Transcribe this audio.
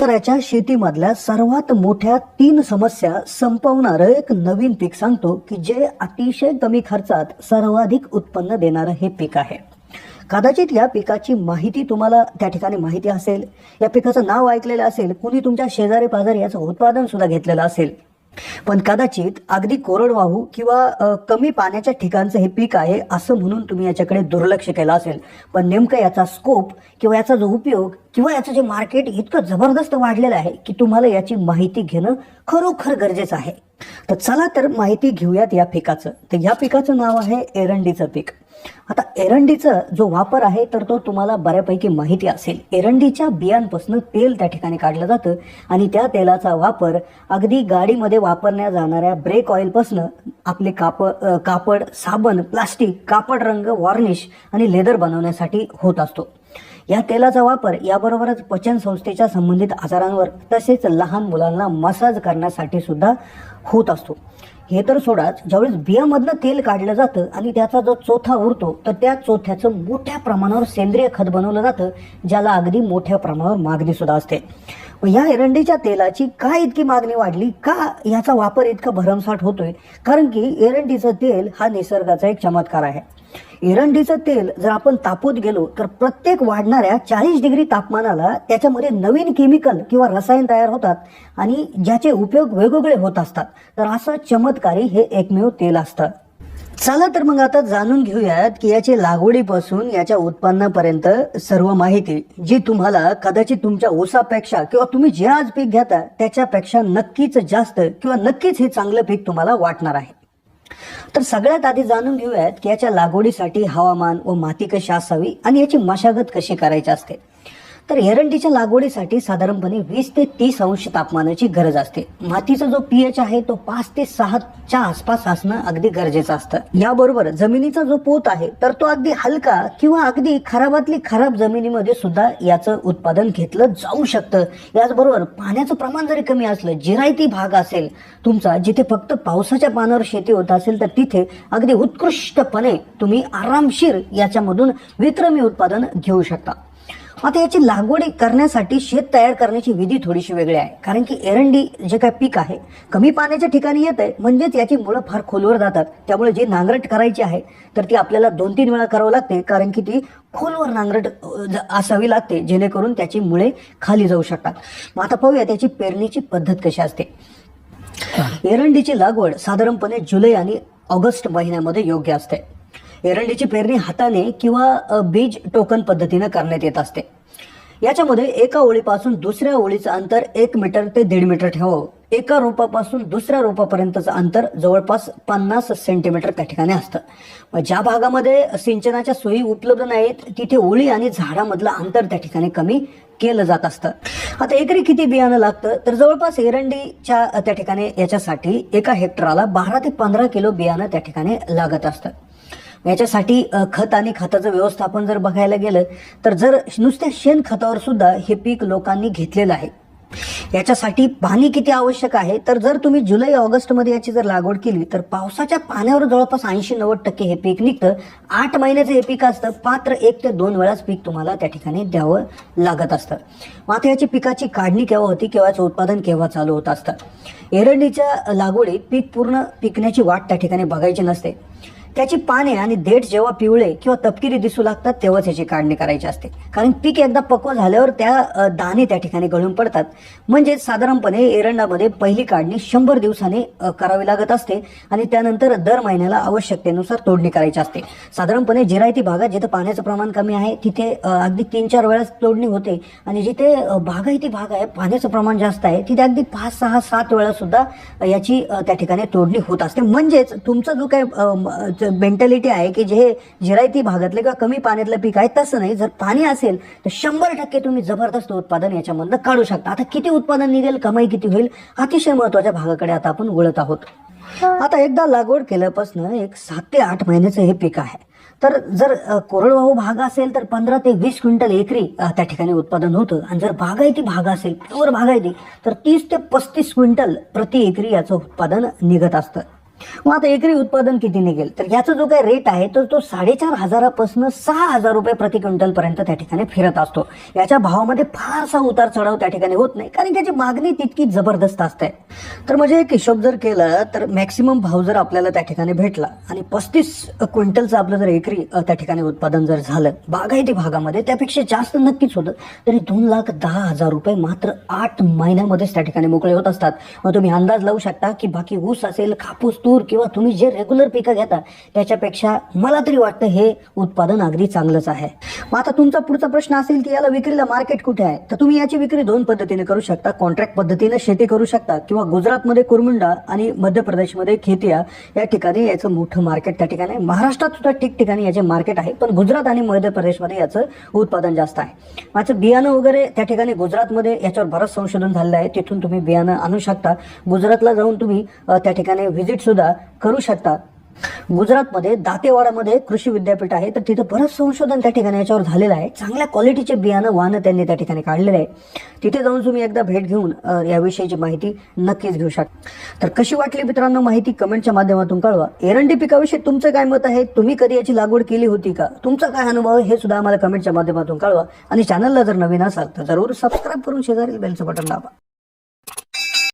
शेतकऱ्याच्या शेतीमधल्या सर्वात मोठ्या तीन समस्या संपवणारं एक नवीन पीक सांगतो की जे अतिशय कमी खर्चात सर्वाधिक उत्पन्न देणारं हे पीक आहे. कदाचित या पिकाची माहिती तुम्हाला त्या ठिकाणी माहिती असेल. या पिकाचं नाव ऐकलेलं असेल. कुणी तुमच्या शेजारी पाजारी याचं उत्पादन सुद्धा घेतलेलं असेल. पण कदाचित अगदी कोरडवाहू किंवा कमी पाण्याच्या ठिकाणचं हे पीक आहे असं म्हणून तुम्ही याच्याकडे दुर्लक्ष केलं असेल. पण नेमकं याचा स्कोप किंवा याचा जो उपयोग किंवा याचं जे मार्केट इतकं जबरदस्त वाढलेलं आहे की तुम्हाला याची माहिती घेणं खरोखर गरजेचं आहे. तर चला तर माहिती घेऊयात या पिकाचं. तर या पिकाचं नाव आहे एरंडीचं पीक. आता एरंडीचा जो वापर आहे तर तो तुम्हाला बऱ्यापैकी माहिती असेल. एरंडीच्या बियांपासून तेल त्या ठिकाणी काढलं जातं आणि त्या तेलाचा वापर अगदी गाडीमध्ये वापरल्या जाणाऱ्या ब्रेक ऑइलपासून आपले कापड कापड साबण प्लास्टिक कापड रंग वॉर्निश आणि लेदर बनवण्यासाठी होत असतो. या तेलाचा वापर याबरोबरच पचन संस्थेच्या संबंधित आजारांवर तसेच लहान मुलांना मसाज करण्यासाठी सुद्धा होत असतो. हे तर सोडाच ज्यावेळेस बियामधनं तेल काढलं जातं आणि त्याचा जो चोथा उरतो तर त्या चोथ्याचं मोठ्या प्रमाणावर सेंद्रिय खत बनवलं जातं ज्याला अगदी मोठ्या प्रमाणावर मागणी सुद्धा असते. या एरंडीच्या तेलाची का इतकी मागणी वाढली? का याचा वापर इतका भरमसाठ होतोय? कारण की एरंडीचं तेल हा निसर्गाचा एक चमत्कार आहे. एरंडीचं तेल जर आपण तापवत गेलो तर प्रत्येक वाढणाऱ्या चाळीस डिग्री तापमानाला त्याच्यामध्ये नवीन केमिकल किंवा रसायन तयार होतात आणि ज्याचे उपयोग वेगवेगळे होत असतात. तर असं चमत्कारी हे एकमेव तेल असतं. चला तर मग आता जाणून घेऊयात की याची लागवडीपासून याच्या उत्पन्नापर्यंत सर्व माहिती जी तुम्हाला कदाचित तुमच्या ओसापेक्षा किंवा तुम्ही जे आज पीक घेता त्याच्यापेक्षा नक्कीच जास्त किंवा नक्कीच हे चांगलं पीक तुम्हाला वाटणार आहे. तर सगळ्यात आधी जाणून घेऊयात की याच्या लागवडीसाठी हवामान व माती कशी असावी आणि याची मशागत कशी करायची असते. तर एरंडीच्या लागवडीसाठी साधारणपणे वीस ते तीस अंश तापमानाची गरज असते. मातीचा जो पीएच आहे तो पाच ते सहाच्या आसपास असणं अगदी गरजेचं असतं. याबरोबर जमिनीचा जो पोत आहे तर तो अगदी हलका किंवा अगदी खराबातली खराब जमिनीमध्ये सुद्धा याचं उत्पादन घेतलं जाऊ शकतं. याचबरोबर पाण्याचं प्रमाण जरी कमी असलं जिरायती भाग असेल तुमचा जिथे फक्त पावसाच्या पानावर शेती होत असेल तर तिथे अगदी उत्कृष्टपणे तुम्ही आरामशीर याच्यामधून विक्रमी उत्पादन घेऊ शकता. आता याची लागवड करण्यासाठी शेत तयार करण्याची विधी थोडीशी वेगळी आहे. कारण की एरंडी जे काय पीक आहे कमी पाण्याच्या ठिकाणी येत आहे म्हणजेच याची मुळं फार खोलवर जातात. त्यामुळे जी नांगरट करायची आहे तर ती आपल्याला दोन तीन वेळा करावं लागते कारण की ती खोलवर नांगरट असावी लागते जेणेकरून त्याची मुळे खाली जाऊ शकतात. मग आता पाहूया त्याची पेरणीची पद्धत कशी असते. एरंडीची लागवड साधारणपणे जुलै आणि ऑगस्ट महिन्यामध्ये योग्य असते. एरंडीची पेरणी हाताने किंवा बीज टोकन पद्धतीने करण्यात येत असते. याच्यामध्ये एका ओळीपासून दुसऱ्या ओळीचं अंतर एक मीटर ते दीड मीटर ठेवावं. एका रोपापासून दुसऱ्या रोपापर्यंतचं अंतर जवळपास पन्नास सेंटीमीटर त्या ठिकाणी असतं. मग ज्या भागामध्ये सिंचनाच्या सोयी उपलब्ध नाहीत तिथे ओळी आणि झाडामधलं अंतर त्या ठिकाणी कमी केलं जात असतं. आता एकरी किती बियाणं लागतं? तर जवळपास एरंडीच्या त्या ठिकाणी याच्यासाठी एका हेक्टराला बारा ते पंधरा किलो बियाणं त्या ठिकाणी लागत असतं. याच्यासाठी खत आणि खताचं व्यवस्थापन जर बघायला गेलं तर जर नुसत्या शेण खतावर सुद्धा हे पीक लोकांनी घेतलेलं आहे याच्यासाठी पाणी किती आवश्यक आहे? तर जर तुम्ही जुलै ऑगस्टमध्ये याची जर लागवड केली तर पावसाच्या पाण्यावर जवळपास ऐंशी नव्वद टक्के हे पीक निघतं. आठ महिन्याचं हे पीक असतं. मात्र एक ते दोन वेळाच पीक तुम्हाला त्या ठिकाणी द्यावं लागत असतं. मात्र याची पिकाची काढणी केव्हा होती केव्हाचं उत्पादन केव्हा चालू होत असतं? एरंडीच्या लागवडीत पीक पूर्ण पिकण्याची वाट त्या ठिकाणी बघायची नसते. त्याची पाने आणि देठ जेव्हा पिवळे किंवा तपकिरी दिसू लागतात तेव्हाच याची काढणी करायची असते. कारण पीक एकदा पक्व झाल्यावर त्या दाने दाणे त्या ठिकाणी गळून पडतात. म्हणजे साधारणपणे एरंडामध्ये पहिली काढणी शंभर दिवसाने करावी लागत असते आणि त्यानंतर दर महिन्याला आवश्यकतेनुसार तोडणी करायची असते. साधारणपणे जिरायती भागात जिथे पाण्याचं प्रमाण कमी आहे तिथे अगदी तीन चार वेळा तोडणी होते. आणि जिथे बागायती भाग आहे पाण्याचं प्रमाण जास्त आहे तिथे अगदी पाच सहा सात वेळा सुद्धा याची त्या ठिकाणी तोडणी होत असते. म्हणजेच तुमचा जो काही मेंटॅलिटी आहे की जे जिरायती भागातले किंवा कमी पाण्यातलं पीक आहे तसं नाही. जर पाणी असेल तर शंभर टक्के तुम्ही जबरदस्त उत्पादन याच्यामधनं काढू शकता. आता किती उत्पादन निघेल कमाई किती होईल अतिशय महत्त्वाच्या भागाकडे आता आपण वळत आहोत. आता एकदा लागवड केल्यापासून एक सात ते आठ महिन्याचं हे पीक आहे. तर जर कोरडवाहू भाग असेल तर पंधरा ते वीस क्विंटल एकरी त्या ठिकाणी उत्पादन होतं. आणि जर बागायती भाग असेल प्युअर बागायती तर तीस ते पस्तीस क्विंटल प्रति एकरी याचं उत्पादन निघत असतं. मग आता एकरी उत्पादन किती निघेल? तर याचा जो काही रेट आहे तर तो साडेचार हजारापासून सहा हजार रुपये प्रति क्विंटल पर्यंत त्या ठिकाणी फिरत असतो. याच्या भावामध्ये फारसा उतार चढाव त्या ठिकाणी होत नाही. कारण त्याची मागणी तितकी जबरदस्त असते. तर म्हणजे एक हिशोब जर केला तर मॅक्सिमम भाव जर आपल्याला त्या ठिकाणी भेटला आणि पस्तीस क्विंटलचं आपलं जर एकरी त्या ठिकाणी उत्पादन जर झालं बागायती भागामध्ये त्यापेक्षा जास्त नक्कीच होतं. तरी दोन लाख दहा हजार रुपये मात्र आठ महिन्यामध्येच त्या ठिकाणी मोकळे होत असतात. मग तुम्ही अंदाज लावू शकता की बाकी ऊस असेल कापूस तूर किंवा तुम्ही जे रेग्युलर पिकं घेता त्याच्यापेक्षा मला तरी वाटतं हे उत्पादन अगदी चांगलंच आहे. मग आता तुमचा पुढचा प्रश्न असेल की याला विक्रीला मार्केट कुठे आहे? तर तुम्ही याची विक्री दोन पद्धतीने करू शकता. कॉन्ट्रॅक्ट पद्धतीने शेती करू शकता किंवा गुजरातमध्ये कुरमुंडा आणि मध्य प्रदेशमध्ये खेतिया या ठिकाणी याचं मोठं मार्केट त्या ठिकाणी महाराष्ट्रात सुद्धा ठिकठिकाणी याचे मार्केट आहे पण गुजरात आणि मध्य प्रदेशमध्ये याचं उत्पादन जास्त आहे. माझं बियाणं वगैरे त्या ठिकाणी गुजरातमध्ये याच्यावर बरंच संशोधन झालेलं आहे. तिथून तुम्ही बियाणं आणू शकता. गुजरातला जाऊन तुम्ही त्या ठिकाणी व्हिजिट सुद्धा करू शकता गुजरातमध्ये दातेवाडामध्ये कृषी विद्यापीठ आहे. तर तिथं बरंच संशोधन त्या ठिकाणी याच्यावर झालेलं आहे. चांगल्या क्वालिटीचे बियाणं वाहनं त्यांनी त्या ठिकाणी काढलेलं आहे तिथे जाऊन तुम्ही एकदा भेट घेऊन याविषयीची माहिती नक्कीच घेऊ शकता तर कशी वाटली मित्रांनो माहिती कमेंटच्या माध्यमातून कळवा. एरंडी पिकाविषयी तुमचं काय मत आहे? तुम्ही कधी याची लागवड केली होती का? तुमचा काय अनुभव हे सुद्धा आम्हाला कमेंटच्या माध्यमातून कळवा. आणि चॅनलला जर नवीन असाल तर जरूर सबस्क्राईब करून शेजारील बेलचं बटन दाबा.